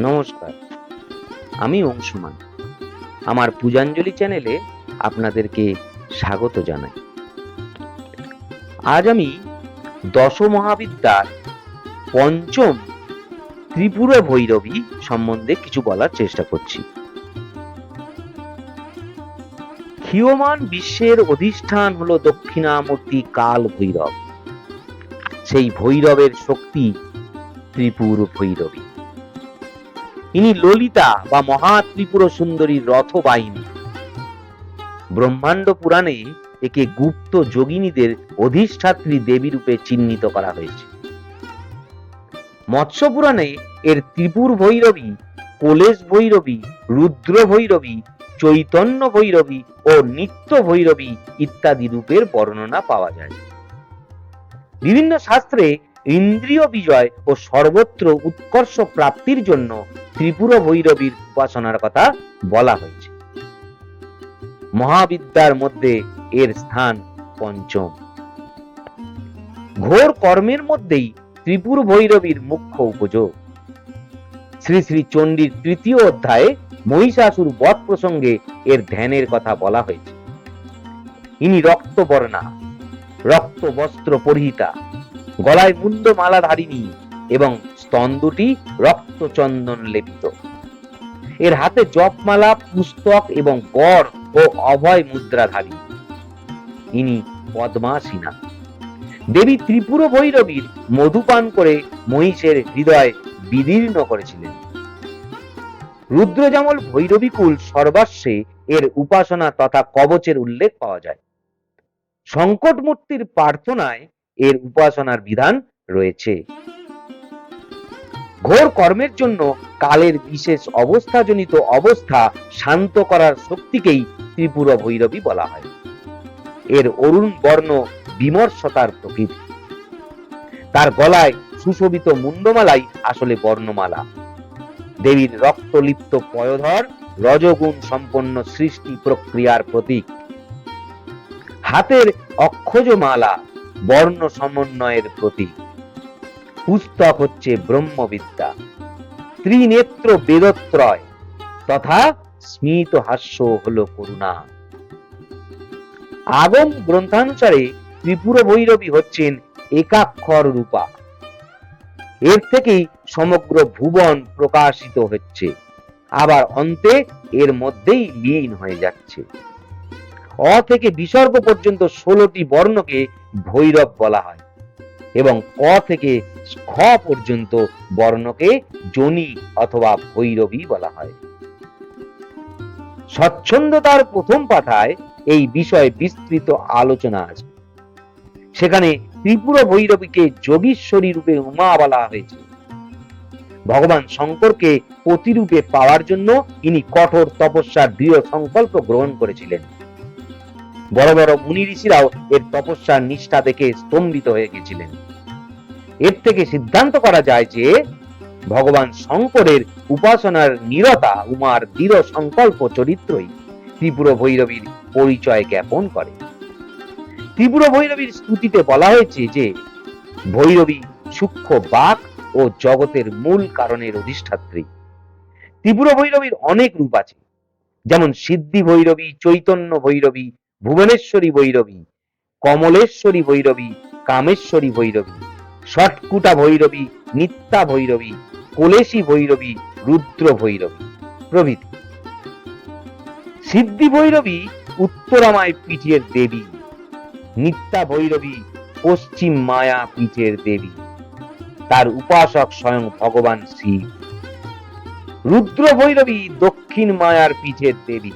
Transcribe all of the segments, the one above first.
নমস্কার। আমি অংশুমান। আমার পূজাঞ্জলি চ্যানেলে আপনাদেরকে স্বাগত জানাই। আজ আমি দশ মহাবিদ্যার পঞ্চম ত্রিপুরা ভৈরবী সম্বন্ধে কিছু বলার চেষ্টা করছি। ক্ষীয়মান বিশ্বের অধিষ্ঠান হলো দক্ষিণামূর্তি কাল ভৈরব। সেই ভৈরবের শক্তি ত্রিপুর ভৈরবী। ইনি ললিতা বা মহা ত্রিপুর সুন্দরীর রথবাহিনী। ব্রহ্মাণ্ড পুরাণে একে গুপ্ত যোগিনীদের অধিষ্ঠাত্রী দেবী রূপে চিহ্নিত করা হয়েছে। মৎস্য পুরাণে এর ত্রিপুর ভৈরবী, কোলেশ ভৈরবী, রুদ্র ভৈরবী, চৈতন্য ভৈরবী ও নিত্য ভৈরবী ইত্যাদি রূপের বর্ণনা পাওয়া যায়। বিভিন্ন শাস্ত্রে ইন্দ্রিয় বিজয় ও সর্বত্র উৎকর্ষ প্রাপ্তির জন্য ত্রিপুর ভৈরবীর উপাসনার কথা বলা হয়েছে। মহাবিদ্যার মধ্যে এর স্থান পঞ্চম। ঘোর কর্মের মধ্যেই ত্রিপুর ভৈরবীর মুখ্য উপযোগ। শ্রী শ্রী চণ্ডীর তৃতীয় অধ্যায়ে মহিষাসুর বধ প্রসঙ্গে এর ধ্যানের কথা বলা হয়েছে। ইনি রক্তবর্ণা রক্ত বস্ত্র পরিহিতা গলায় মুন্ড মালা ধারিণী এবং স্তন দুটি রক্তচন্দন লেপিত। এর হাতে জপমালা, পুস্তক এবং গড় ও অভয় মুদ্রাধারী ইনি পদ্মাসীনা দেবী ত্রিপুর ভৈরবীর মধুপান করে মহিষের হৃদয় বিদীর্ণ করেছিলেন। রুদ্রজামল ভৈরবীকুল সর্বাস্বে এর উপাসনা তথা কবচের উল্লেখ পাওয়া যায়। সংকট মূর্তির প্রার্থনায় এর উপাসনার বিধান রয়েছে। ঘোর কর্মের জন্য কালের বিশেষ অবস্থাজনিত অবস্থা শান্ত করার শক্তিকেই ত্রিপুর ভৈরবী বলা হয়। এর অরুণ বর্ণ বিমর্ষতার প্রকৃতি। তার গলায় সুশোভিত মুন্ডমালাই আসলে বর্ণমালা। দেবীর রক্তলিপ্ত পয়ধর রজগুণ সম্পন্ন সৃষ্টি প্রক্রিয়ার প্রতীক। হাতের অক্ষজ মালা বর্ণ সমন্বয়ের প্রতীক। পুস্তক হচ্ছে ব্রহ্মবিদ্যা। ত্রিনেত্র বেদত্রয় তথা স্মিত হাস্য হলো করুণা। আগম গ্রন্থানুসারে ত্রিপুর ভৈরবী হচ্ছেন একাক্ষর রূপা। এর থেকেই সমগ্র ভুবন প্রকাশিত হচ্ছে। আবার অন্তে এর মধ্যেই লীন হয়ে যাচ্ছে। অ থেকে বিসর্গ পর্যন্ত ষোলোটি বর্ণকে ভৈরব বলা হয় এবং ক থেকে খ পর্যন্ত বর্ণকে জনি অথবা ভৈরবী বলা হয়। স্বচ্ছন্দতার প্রথম পাতায় এই বিষয়ে বিস্তৃত আলোচনা আছে। সেখানে ত্রিপুর ভৈরবীকে যোগীশ্বরী রূপে উমা বলা হয়েছে। ভগবান শঙ্করকে প্রতিরূপে পাওয়ার জন্য ইনি কঠোর তপস্যার দৃঢ় সংকল্প গ্রহণ করেছিলেন। বড় বড় মুনি ঋষিরাও এর তপস্যার নিষ্ঠা দেখে স্তম্ভিত হয়ে গেছিলেন। এর থেকে সিদ্ধান্ত করা যায় যে, ভগবান শঙ্করের উপাসনার নিরতা উমার দৃঢ় সংকল্প চরিত্রই ত্রিপুর ভৈরবীর পরিচয় জ্ঞাপন করে। ত্রিপুর ভৈরবীর স্তুতিতে বলা হয়েছে যে, ভৈরবী সূক্ষ্ম বাক ও জগতের মূল কারণের অধিষ্ঠাত্রী। ত্রিপুর ভৈরবীর অনেক রূপ আছে, যেমন সিদ্ধি ভৈরবী, চৈতন্য ভৈরবী ভুবনেশ্বরী ভৈরবী, কমলেশ্বরী ভৈরবী, কামেশ্বরী ভৈরবী, ষটকুটা ভৈরবী, নিত্যা ভৈরবী, কোলেশী ভৈরবী, রুদ্র ভৈরবী। প্রভৃতি। সিদ্ধি ভৈরবী, উত্তরামায় পীঠের দেবী। নিত্যা ভৈরবী, পশ্চিম মায়া পিঠের দেবী। তার উপাসক স্বয়ং ভগবান শিব। রুদ্র ভৈরবী দক্ষিণ মায়ার পিঠের দেবী।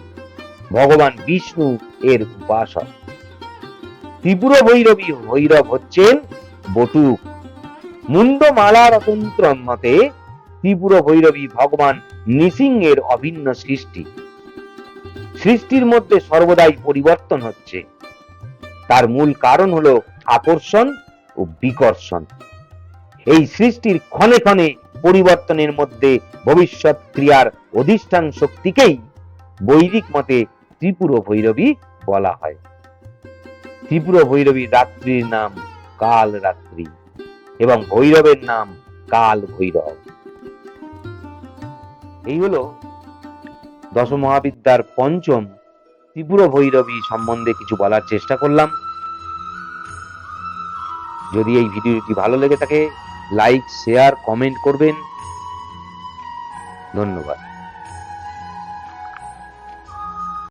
ভগবান বিষ্ণু এর উপাসক। ত্রিপুর ভৈরবী ভৈরব হচ্ছেন বটুক মুন্ডমালা রতন্ত্র মতে ত্রিপুর ভৈরবী ভগবান নৃসিংহের অভিন্ন সৃষ্টি। সৃষ্টির মধ্যে সর্বদাই পরিবর্তন হচ্ছে। তার মূল কারণ হলো আকর্ষণ ও বিকর্ষণ। এই সৃষ্টির ক্ষণে ক্ষণে পরিবর্তনের মধ্যে ভবিষ্যৎ ক্রিয়ার অধিষ্ঠান শক্তিকেই বৈদিক মতে ত্রিপুর ভৈরবী বলা হয়। ত্রিপুর ভৈরবী রাত্রির নাম কাল রাত্রি এবং ভৈরবের নাম কাল ভৈরব। এই হলো দশ মহাবিদ্যার পঞ্চম ত্রিপুর ভৈরবী সম্বন্ধে কিছু বলার চেষ্টা করলাম। যদি এই ভিডিওটি ভালো লেগে থাকে লাইক শেয়ার কমেন্ট করবেন। ধন্যবাদ।